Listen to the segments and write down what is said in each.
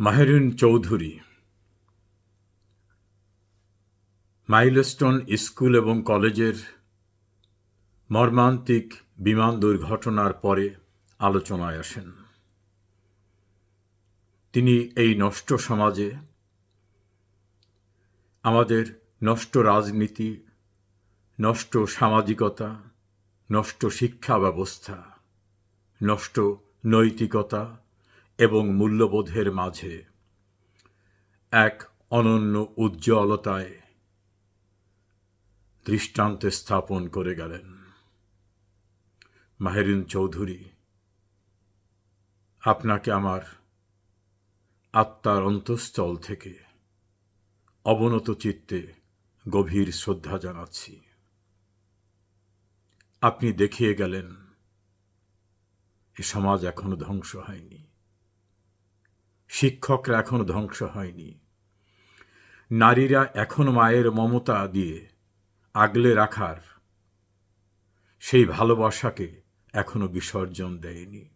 মাহেরুন Chowdhury. Milestone school এবং কলেজের মর্মান্তিক বিমান দুর্ঘটনার পরে আলোচনায় আসেন। তিনি এই নষ্ট সমাজে আমাদের নষ্ট রাজনীতি, নষ্ট সামাজিকতা, নষ্ট শিক্ষা ব্যবস্থা, নষ্ট নৈতিকতা এবং মূল্যবোধের মাঝে এক অনন্য উজ্জ্বলতায় দৃষ্টান্ত স্থাপন করে গেলেন। মাহেরিন চৌধুরী, আপনাকে আমার আত্মার অন্তঃস্থল থেকে অবনত চিত্তে গভীর শ্রদ্ধা জানাচ্ছি। আপনি দেখিয়ে গেলেন, এ সমাজ এখনও ধ্বংস হয়নি। শিক্ষকরা এখনও ধ্বংস হয়নি। নারীরা এখনও মায়ের মমতা দিয়ে আগলে রাখার সেই ভালোবাসাকে এখনও বিসর্জন দেয়নি।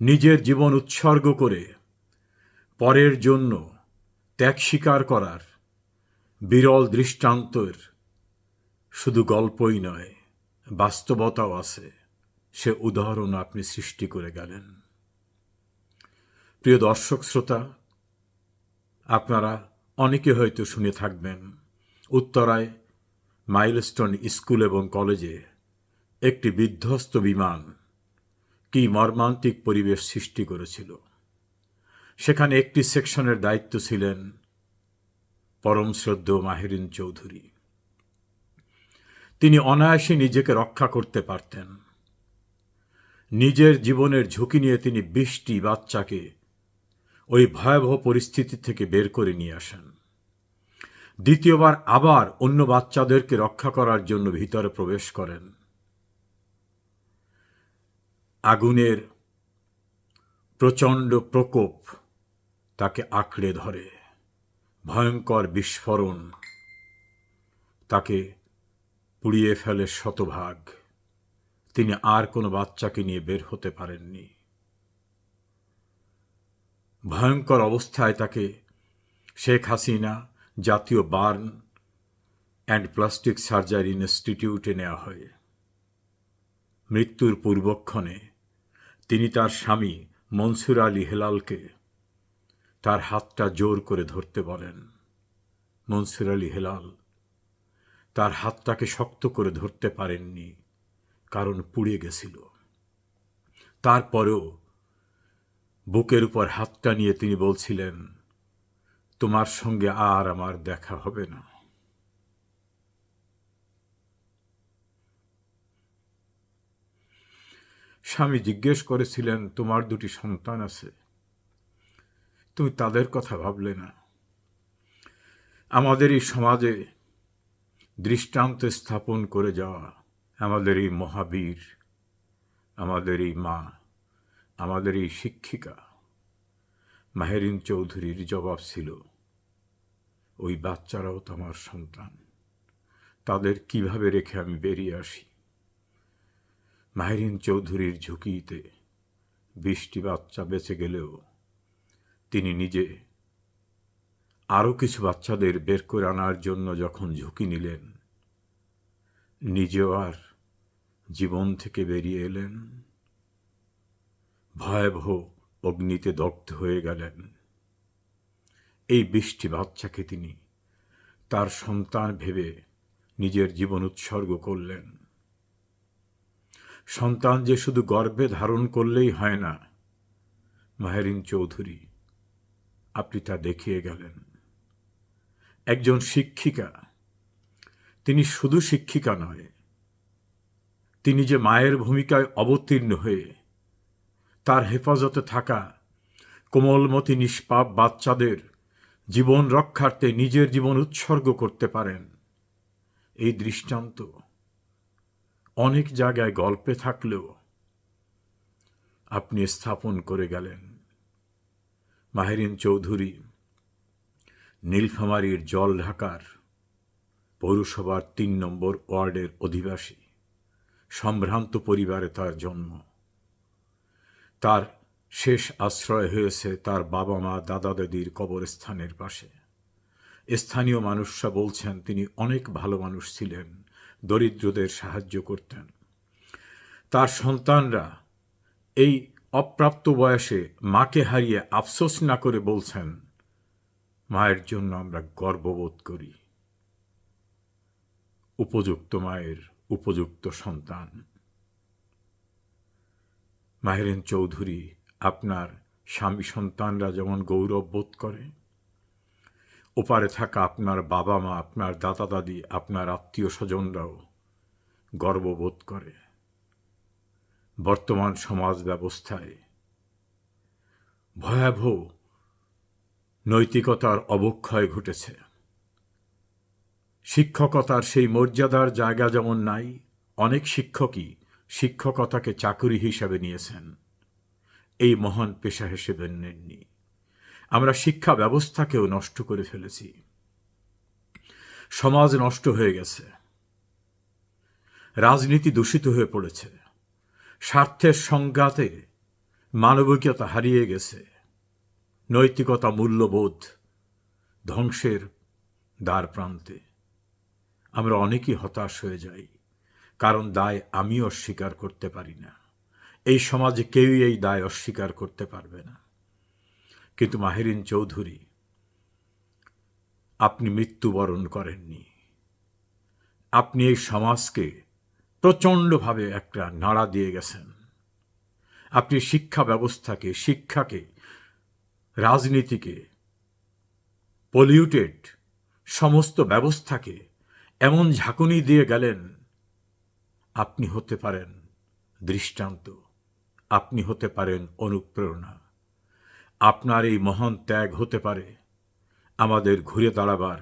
নিজের জীবন উৎসর্গ করে পরের জন্য ত্যাগ স্বীকার করার বিরল দৃষ্টান্তের শুধু গল্পই নয়, বাস্তবতাও আছে। সে উদাহরণ আপনি সৃষ্টি করে গেলেন। প্রিয় দর্শক, শ্রোতা, আপনারা অনেকে হয়তো শুনে থাকবেন, উত্তরায় মাইলস্টোন স্কুল এবং কলেজে একটি বিধ্বস্ত বিমান কি মর্মান্তিক পরিবেশ সৃষ্টি করেছিল। সেখানে একটি সেকশনের দায়িত্ব ছিলেন পরম শ্রদ্ধ মাহেরিন চৌধুরী। তিনি অনায়াসে নিজেকে রক্ষা করতে পারতেন। নিজের জীবনের ঝুঁকি নিয়ে তিনি বিশটি বাচ্চাকে ওই ভয়াবহ পরিস্থিতি থেকে বের করে নিয়ে আসেন। দ্বিতীয়বার আবার অন্য বাচ্চাদেরকে রক্ষা করার জন্য ভিতরে প্রবেশ করেন। আগুনের প্রচণ্ড প্রকোপ তাকে আঁকড়ে ধরে। ভয়ঙ্কর বিস্ফোরণ তাকে পুড়িয়ে ফেলে শতভাগ। তিনি আর কোনো বাচ্চাকে নিয়ে বের হতে পারেননি। ভয়ঙ্কর অবস্থায় তাকে শেখ হাসিনা জাতীয় বার্ন অ্যান্ড প্লাস্টিক সার্জারি ইনস্টিটিউটে নেওয়া হয়। মৃত্যুর পূর্বক্ষণে তিনি তার স্বামী মনসুর আলী হেলালকে তার হাতটা জোর করে ধরতে বলেন। মনসুর আলী হেলাল তার হাতটাকে শক্ত করে ধরতে পারেননি, কারণ পুড়ে গেছিল। তারপরেও বুকের উপর হাতটা নিয়ে তিনি বলছিলেন, তোমার সঙ্গে আর আমার দেখা হবে না। স্বামী জিজ্ঞেস করেছিলেন, তোমার দুটি সন্তান আছে। তুমি তাদের কথা ভাবলে না। আমাদের এই সমাজে দৃষ্টান্ত স্থাপন করে যাওয়া আমাদের এই মহাবীর, আমাদের এই মা আমাদের এই শিক্ষিকা। মাহেরিন চৌধুরীর জবাব ছিল, ওই বাচ্চারাও তো আমার সন্তান। তাদের কীভাবে রেখে আমি বেরিয়ে আসি? মাহেরিন চৌধুরীর ঝুঁকিতে বৃষ্টি বাচ্চা বেঁচে গেলেও তিনি নিজে আরও কিছু বাচ্চাদের বের করে আনার জন্য যখন ঝুঁকি নিলেন, নিজেও আর জীবন থেকে বেরিয়ে এলেন। ভয়াবহ অগ্নিতে দগ্ধ হয়ে গেলেন। এই বৃষ্টি বাচ্চাকে তিনি তার সন্তান ভেবে নিজের জীবন উৎসর্গ করলেন। সন্তান যে শুধু গর্বে ধারণ করলেই হয় না, মাহেরিন চৌধুরী, আপনি তা দেখিয়ে গেলেন। একজন শিক্ষিকা, তিনি শুধু শিক্ষিকা নয়, তিনি যে মায়ের ভূমিকায় অবতীর্ণ হয়ে তার হেফাজতে থাকা কোমলমতি নিষ্পাপ বাচ্চাদের জীবন রক্ষার্থে নিজের জীবন উৎসর্গ করতে পারেন। এই দৃষ্টান্ত অনেক জায়গায় গল্পে থাকলেও আপনি স্থাপন করে গেলেন। মাহেরিন চৌধুরী, নীলফামারীর জল ঢাকার পৌরসভার তিন নম্বর ওয়ার্ডের অধিবাসী, সম্ভ্রান্ত পরিবারে তার জন্ম। তার শেষ আশ্রয় হয়েছে তার বাবা মা দাদা দাদির কবরস্থানের পাশে। স্থানীয় মানুষরা বলছেন, তিনি অনেক ভালো মানুষ ছিলেন, দরিদ্রদের সাহায্য করতেন। তার সন্তানরা এই অপ্রাপ্ত বয়সে মাকে হারিয়ে আফসোস না করে বলছেন, মায়ের জন্য আমরা গর্ববোধ করি। উপযুক্ত মায়ের উপযুক্ত সন্তান। মাহেরেন চৌধুরী আপনার স্বামী সন্তানরা যেমন গৌরব বোধ করে, ওপারে থাকা আপনার বাবা মা, আপনার দাদা দাদি, আপনার আত্মীয় স্বজনরাও গর্ববোধ করে। বর্তমান সমাজ ব্যবস্থায় ভয়াবহ নৈতিকতার অবক্ষয় ঘটেছে। শিক্ষকতার সেই মর্যাদার জায়গা যেমন নাই, অনেক শিক্ষকই শিক্ষকতাকে চাকুরি হিসাবে নিয়েছেন। এই মহান পেশা হিসেবে নেননি আমরা শিক্ষা ব্যবস্থাকেও নষ্ট করে ফেলেছি। সমাজ নষ্ট হয়ে গেছে। রাজনীতি দূষিত হয়ে পড়েছে। স্বার্থের সংঘাতে মানবিকতা হারিয়ে গেছে। নৈতিকতা মূল্যবোধ ধ্বংসের দ্বার প্রান্তে। আমরা অনেকেই হতাশ হয়ে যাই। কারণ দায় আমি অস্বীকার করতে পারি না। এই সমাজে কেউই এই দায় অস্বীকার করতে পারবে না। কিন্তু মাহেরিন চৌধুরী, আপনি মৃত্যুবরণ করেননি। আপনি এই সমাজকে প্রচণ্ডভাবে একটা নাড়া দিয়ে গেছেন। আপনি শিক্ষা ব্যবস্থাকে, শিক্ষাকে, রাজনীতিকে পলিউটেড সমস্ত ব্যবস্থাকে এমন ঝাঁকুনি দিয়ে গেলেন আপনি হতে পারেন দৃষ্টান্ত, আপনি হতে পারেন অনুপ্রেরণা। আপনার এই মহান ত্যাগ হতে পারে আমাদের ঘুরে দাঁড়াবার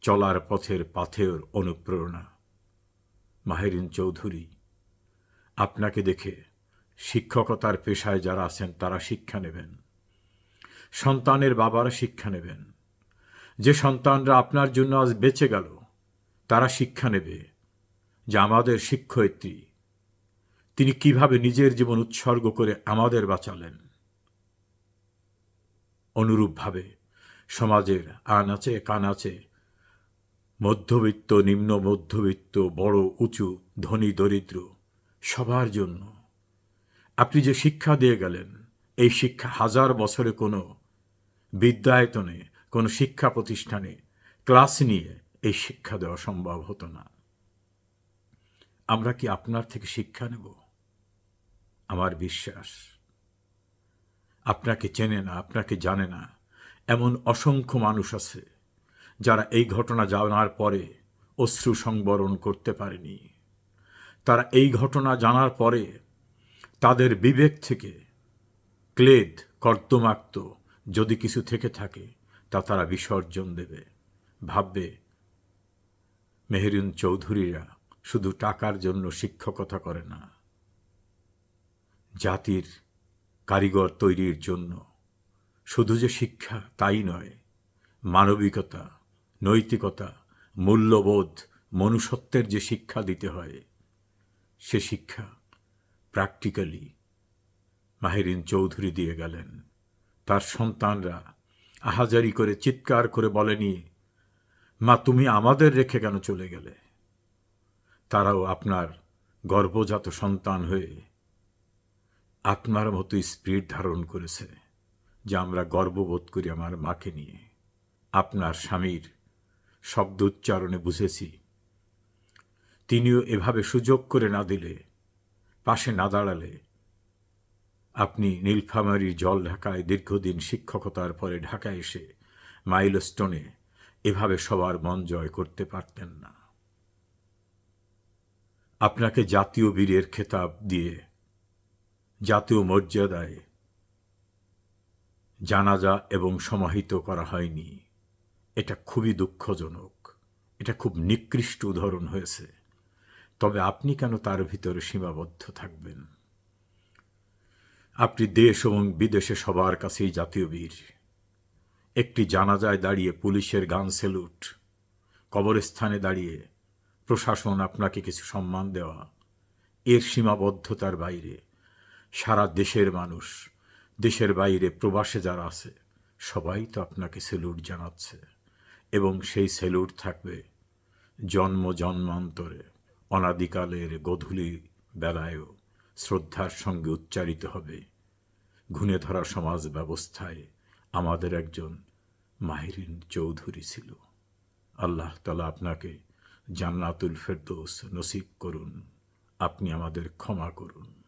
চলার পথের পাথের অনুপ্রেরণা। মাহেরিন চৌধুরী, আপনাকে দেখে শিক্ষকতার পেশায় যারা আছেন তারা শিক্ষা নেবেন। সন্তানের বাবারা শিক্ষা নেবেন। যে সন্তানরা আপনার জন্য আজ বেঁচে গেল, তারা শিক্ষা নেবে। যে আমাদের শিক্ষয়িত্রী। তিনি কীভাবে নিজের জীবন উৎসর্গ করে আমাদের বাঁচালেন। অনুরূপভাবে সমাজের আনাচে কানাচে মধ্যবিত্ত, নিম্ন মধ্যবিত্ত, বড়, উঁচু, ধনী, দরিদ্র, সবার জন্য। আপনি যে শিক্ষা দিয়ে গেলেন, এই শিক্ষা হাজার বছরে কোনো বিদ্যায়তনে, কোনো শিক্ষা প্রতিষ্ঠানে ক্লাস নিয়ে এই শিক্ষা দেওয়া সম্ভব হতো না। আমরা কি আপনার থেকে শিক্ষা নেব? আমার বিশ্বাস। আপনাকে চেনে না, আপনাকে জানে না, এমন অসংখ্য মানুষ আছে যারা এই ঘটনা জানার পরে অশ্রু সংবরণ করতে পারেনি। তারা এই ঘটনা জানার পরে তাদের বিবেক থেকে ক্লেদ, কর্দমাক্ত যদি কিছু থেকে থাকে, তা তারা বিসর্জন দেবে। ভাববে, মেহেরুন চৌধুরীরা শুধু টাকার জন্য শিক্ষকতা করে না, জাতির কারিগর তৈরির জন্য। শুধু যে শিক্ষা তাই নয়, মানবিকতা, নৈতিকতা, মূল্যবোধ, মনুষ্যত্বের যে শিক্ষা দিতে হয়, সে শিক্ষা প্র্যাকটিক্যালি মাহেরিন চৌধুরী দিয়ে গেলেন। তার সন্তানরা আহাজারি করে, চিৎকার করে বলেনি, মা, তুমি আমাদের রেখে কেন চলে গেলে? তারাও আপনার গর্ভজাত সন্তান হয়ে আপনার মতো স্পিরিট ধারণ করেছে, যে আমরা গর্ববোধ করি আমার মাকে নিয়ে। আপনার স্বামীর শব্দ উচ্চারণে বুঝেছি, তিনিও এভাবে সুযোগ করে না দিলে, পাশে না দাঁড়ালে, আপনি নীলফামারির জল ঢাকায় দীর্ঘদিন শিক্ষকতার পরে ঢাকায় এসে মাইলস্টোনে এভাবে সবার মন জয় করতে পারতেন না। আপনাকে জাতীয় বীরের খেতাব দিয়ে, জাতীয় মর্যাদায় জানাজা এবং সমাহিত করা হয়নি। এটা খুবই দুঃখজনক। এটা খুব নিকৃষ্ট উদাহরণ হয়েছে। তবে আপনি কেন তার ভিতরে সীমাবদ্ধ থাকবেন? আপনি দেশ এবং বিদেশে সবার কাছেই জাতীয় বীর। একটি জানাজায় দাঁড়িয়ে পুলিশের গান সেলুট, কবরস্থানে দাঁড়িয়ে প্রশাসন আপনাকে কিছু সম্মান দেওয়া। এর সীমাবদ্ধতার বাইরে সারা দেশের মানুষ, দেশের বাইরে প্রবাসে যারা আছে, সবাই তো আপনাকে সেলুট জানাচ্ছে এবং সেই সেলুট থাকবে জন্ম জন্মান্তরে, অনাদিকালের গধূলি বেলায়ও শ্রদ্ধার সঙ্গে উচ্চারিত হবে। ঘুণে ধরা সমাজ ব্যবস্থায় আমাদের একজন মাহিরিন চৌধুরী ছিল। আল্লাহ তালা আপনাকে জান্নাতুল ফেরদৌস নসিব করুন আপনি আমাদের ক্ষমা করুন।